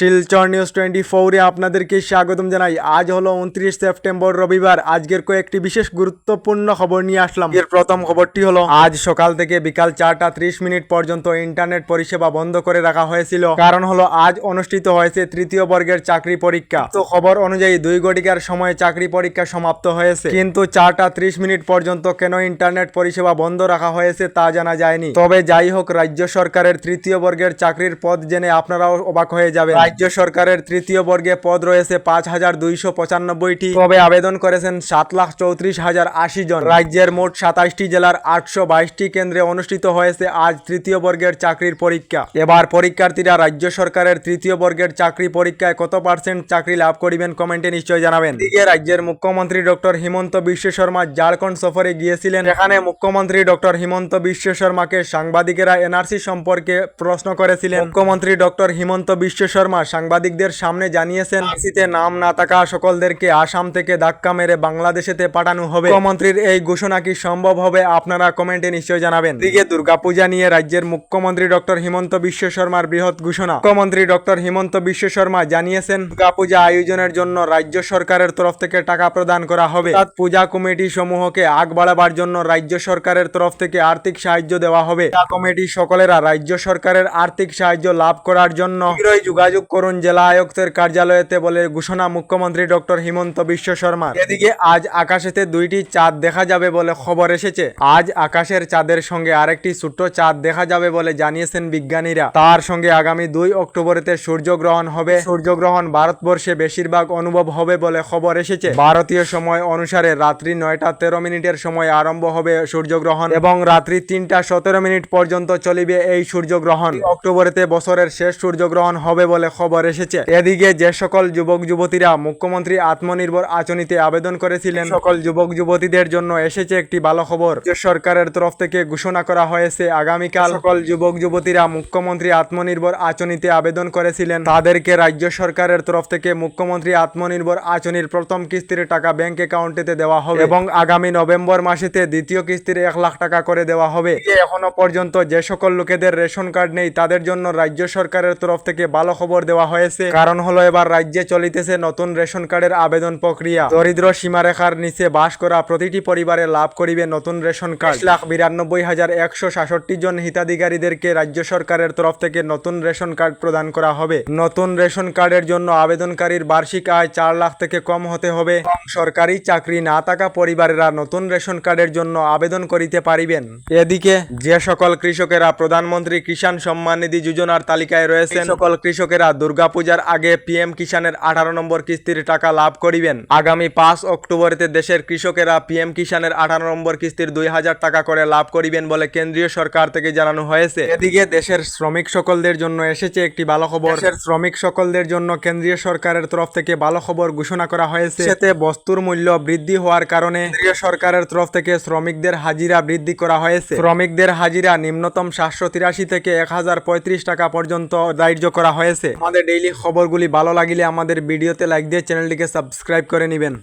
Silchar news twenty ফোরে আপনাদেরকে স্বাগতম জানাই। আজ হলো উনত্রিশ সেপ্টেম্বর রবিবার। আজকের কয়েকটি বিশেষ গুরুত্বপূর্ণ খবর নিয়ে আসলাম। এর প্রথম খবরটি হলো আজ সকাল থেকে বিকাল চারটা ত্রিশ মিনিট পর্যন্ত ইন্টারনেট পরিষেবা বন্ধ করে রাখা হয়েছিল। কারণ হলো আজ অনুষ্ঠিত হয়েছে তৃতীয় বর্গের চাকরি পরীক্ষা। তো খবর অনুযায়ী দুই ঘটিকার সময় চাকরি পরীক্ষা সমাপ্ত হয়েছে। কিন্তু চারটা ত্রিশ মিনিট পর্যন্ত কেন ইন্টারনেট পরিষেবা বন্ধ রাখা হয়েছে তা জানা যায়নি। তবে যাই হোক রাজ্য সরকারের তৃতীয় বর্গের চাকরির পদ জেনে আপনারাও অবাক হয়ে যাবে রাজ্য সরকারের তৃতীয় বর্গে পদ রয়েছে পাঁচ হাজার দুইশো পঁচানব্বইটি। তবে আবেদন করেছেন সাত লাখ চৌত্রিশ হাজার আশি জন। রাজ্যের মোট সাতাশটি জেলার আটশো বাইশটি কেন্দ্রে অনুষ্ঠিত হয়েছে আজ তৃতীয় বর্গের চাকরির পরীক্ষা। এবার পরীক্ষার্থীরা রাজ্য সরকারের তৃতীয় বর্গের চাকরি পরীক্ষায় কত পার্সেন্ট চাকরি লাভ করিবেন কমেন্টে নিশ্চয় জানাবেন। এদিকে রাজ্যের মুখ্যমন্ত্রী ডক্টর হিমন্ত বিশ্ব শর্মা ঝাড়খণ্ড সফরে গিয়েছিলেন। এখানে মুখ্যমন্ত্রী ডক্টর হিমন্ত বিশ্ব শর্মাকে সাংবাদিকেরা এনআরসি সম্পর্কে প্রশ্ন করেছিলেন। মুখ্যমন্ত্রী ডক্টর হিমন্ত বিশ্ব শর্মা সাংবাদিকদের সামনে জানিয়েছেন এনআরসিতে নাম না থাকা সকলদেরকে আসাম থেকে ধাক্কা মেরে বাংলাদেশেতে পাঠানো হবে। মুখ্যমন্ত্রীর এই ঘোষণা কি সম্ভব হবে আপনারা কমেন্টে নিশ্চয় জানাবেন। এদিকে দুর্গাপূজা নিয়ে রাজ্যের মুখ্যমন্ত্রী ডক্টর হিমন্ত বিশ্ব শর্মার বৃহৎ ঘোষণা। মুখ্যমন্ত্রী ডক্টর হিমন্ত বিশ্ব শর্মা জানিয়েছেন, দুর্গাপূজা আয়োজনের জন্য রাজ্য সরকারের তরফ থেকে টাকা প্রদান করা হবে। অর্থাৎ পূজা কমিটি সমূহকে আগ বাড়াবার জন্য রাজ্য সরকারের তরফ থেকে আর্থিক সাহায্য দেওয়া হবে। কমিটি সকলেরা রাজ্য সরকারের আর্থিক সাহায্য লাভ করার জন্য। শীঘ্রই যোগাযোগ করুন জেলা আয়ুক্তের কার্যালয়তে বলে ঘোষণা মুখ্যমন্ত্রী ডক্টর হিমন্ত বিশ্ব শর্মা এদিকে আজ আকাশেতে দুইটি চাঁদ দেখা যাবে বলে খবর এসেছে। আজ আকাশের চাঁদের সঙ্গে আরেকটি ছোট্ট চাঁদ দেখা যাবে বলে জানিয়েছেন বিজ্ঞানীরা। তার সঙ্গে আগামী দুই অক্টোবরেতে সূর্যগ্রহণ হবে। সূর্যগ্রহণ ভারতবর্ষে বেশিরভাগ অনুভব হবে বলে খবর এসেছে। ভারতীয় সময় অনুসারে রাত্রি নয়টা তেরো মিনিটের সময় আরম্ভ হবে সূর্যগ্রহণ এবং রাত্রি তিনটা সতেরো মিনিট পর্যন্ত চলিবে এই সূর্যগ্রহণ। অক্টোবরেতে বছরের শেষ সূর্যগ্রহণ হবে বলে খবর এসেছে। এদিকে যে সকল যুবক যুবতীরা মুখ্যমন্ত্রী আত্মনির্ভর আচনিতে আবেদন করেছিলেন সকল যুবক যুবতীদের জন্য এসেছে একটি ভালো খবর। সরকারের তরফ থেকে ঘোষণা করা হয়েছে, আগামীকাল সকল যুবক যুবতীরা মুখ্যমন্ত্রী আত্মনির্ভর আচনিতে আবেদন করেছিলেন। তাদেরকে রাজ্য সরকারের তরফ থেকে মুখ্যমন্ত্রী আত্মনির্ভর আচনির প্রথম কিস্তির টাকা ব্যাংক অ্যাকাউন্টেতে দেওয়া হবে এবং আগামী নভেম্বর মাসেতে দ্বিতীয় কিস্তির এক লাখ টাকা করে দেওয়া হবে। এখনও পর্যন্ত যে সকল লোকেদের রেশন কার্ড নেই, তাদের জন্য রাজ্য সরকারের তরফ থেকে ভালো খবর দেওয়া হয়েছে। কারণ হলো এবার রাজ্যে চলিতেছে নতুন রেশন কার্ডের আবেদন প্রক্রিয়া। দরিদ্র সীমারেখার নিচে বাস করা প্রতিটি পরিবারে লাভ করিবে নতুন রেশন কার্ড। লাখ বিরানব্বই হাজার একশো সাতষট্টি জন হিতাধিকারীদেরকে রাজ্য সরকারের তরফ থেকে নতুন রেশন কার্ড প্রদান করা হবে। নতুন রেশন কার্ডের জন্য আবেদনকারীর বার্ষিক আয় চার লাখ থেকে কম হতে হবে। সরকারি চাকরি না থাকা পরিবারেরা নতুন রেশন কার্ডের জন্য আবেদন করিতে পারিবেন। এদিকে যে সকল কৃষকেরা প্রধানমন্ত্রী কিষাণ সম্মান নিধি যোজনার তালিকায় রয়েছেন সকল কৃষকেরা দুর্গাপূজার আগে পিএম কিষাণের আঠারো নম্বর কিস্তির টাকা লাভ করিবেন। আগামী পাঁচ অক্টোবরেতে দেশের কৃষকেরা পিএম কিষাণের আঠারো নম্বর কিস্তির দুই হাজার টাকা করে লাভ করিবেন বলে কেন্দ্রীয় সরকার থেকে জানানো হয়েছে। এদিকে দেশের শ্রমিক সকলদের জন্য এসেছে একটি ভালো খবর। দেশের শ্রমিক সকলদের জন্য কেন্দ্রীয় সরকারের তরফ থেকে ভালো খবর ঘোষণা করা হয়েছে। এতে বস্তুর মূল্য বৃদ্ধি হওয়ার কারণে কেন্দ্রীয় সরকারের তরফ থেকে শ্রমিকদের হাজিরা বৃদ্ধি করা হয়েছে। শ্রমিকদের হাজিরা নিম্নতম সাতশো তিরাশি থেকে এক হাজার পঁয়ত্রিশ টাকা পর্যন্ত ধার্য করা হয়েছে। আমাদের ডেইলি খবরগুলি ভালো লাগিলে আমাদের ভিডিওতে লাইক দিয়ে চ্যানেলটিকে সাবস্ক্রাইব করে নেবেন।